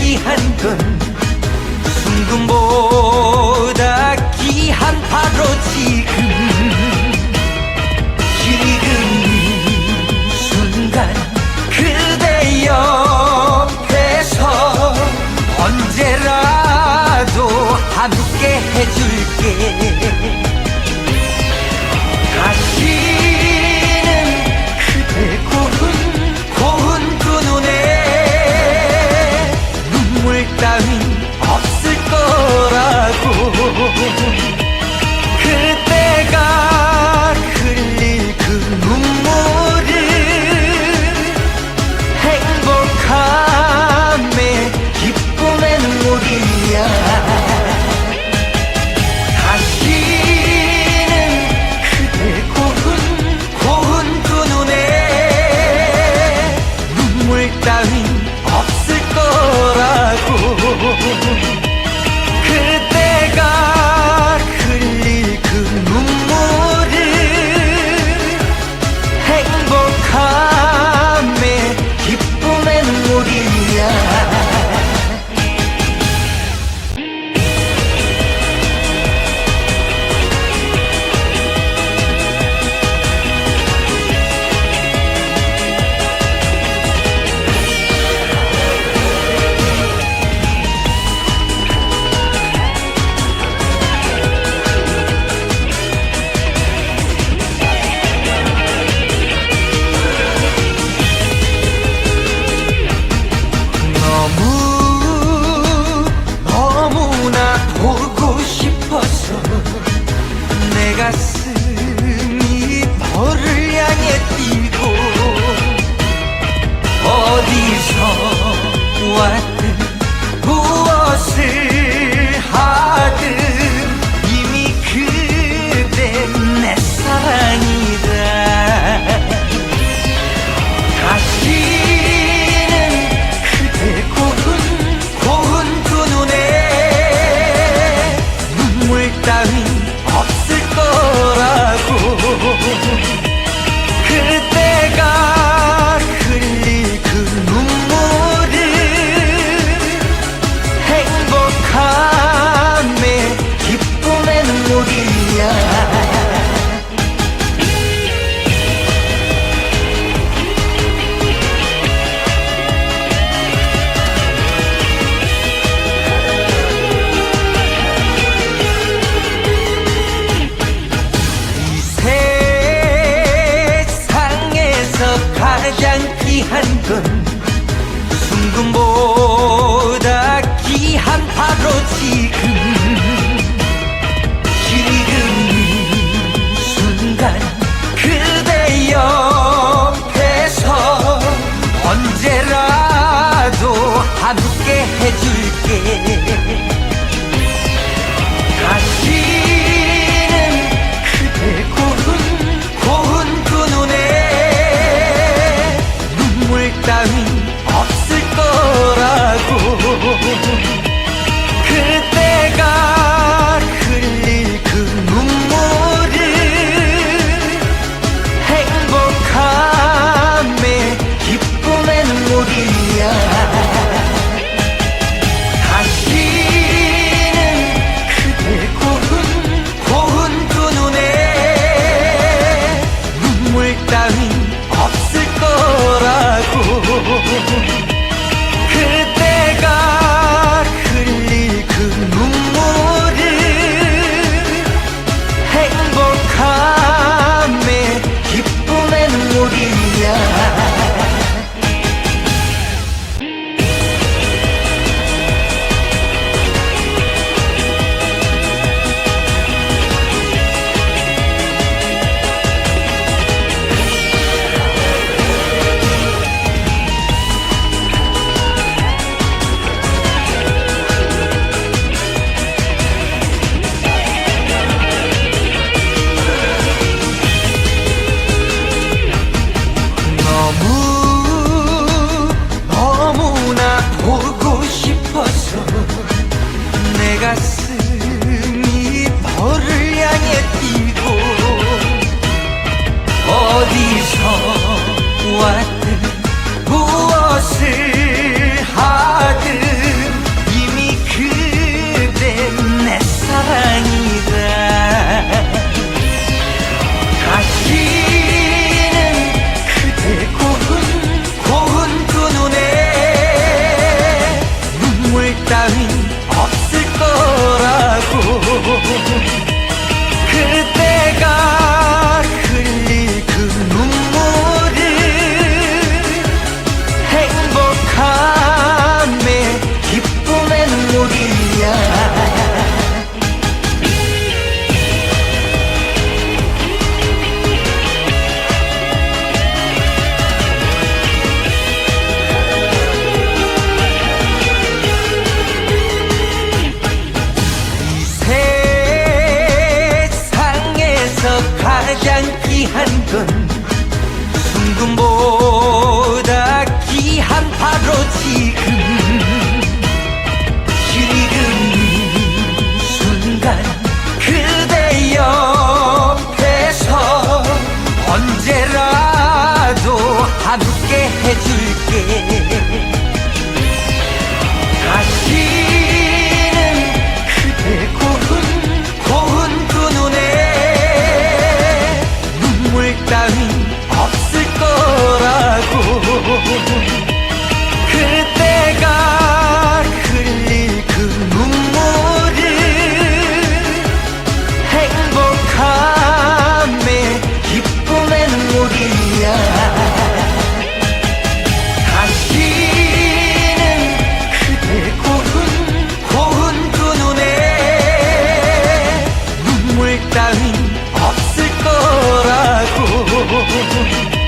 귀한 건 순금보다 귀한 바로 지금. 지금 순간 그대 옆에서 언제라도 함께 해줄게. 가슴이 벌을 향해 뛰고 어디서 왔 한 건 순금보다 귀한 바로 지금. 우리 bu.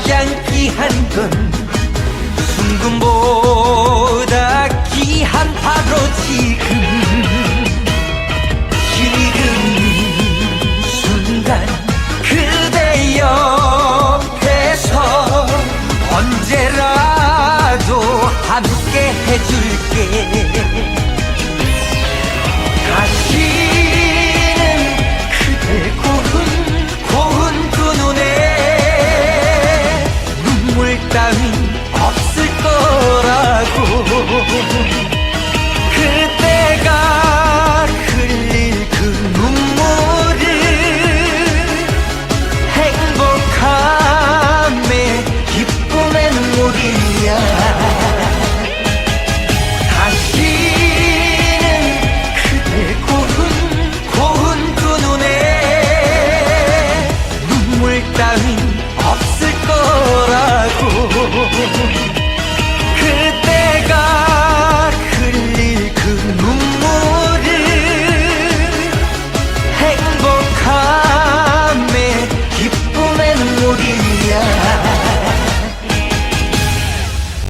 가장 귀한 건 순금보다 귀한 바로 지금 지금 순간 그대 옆에서 언제라도 함께 해줄게.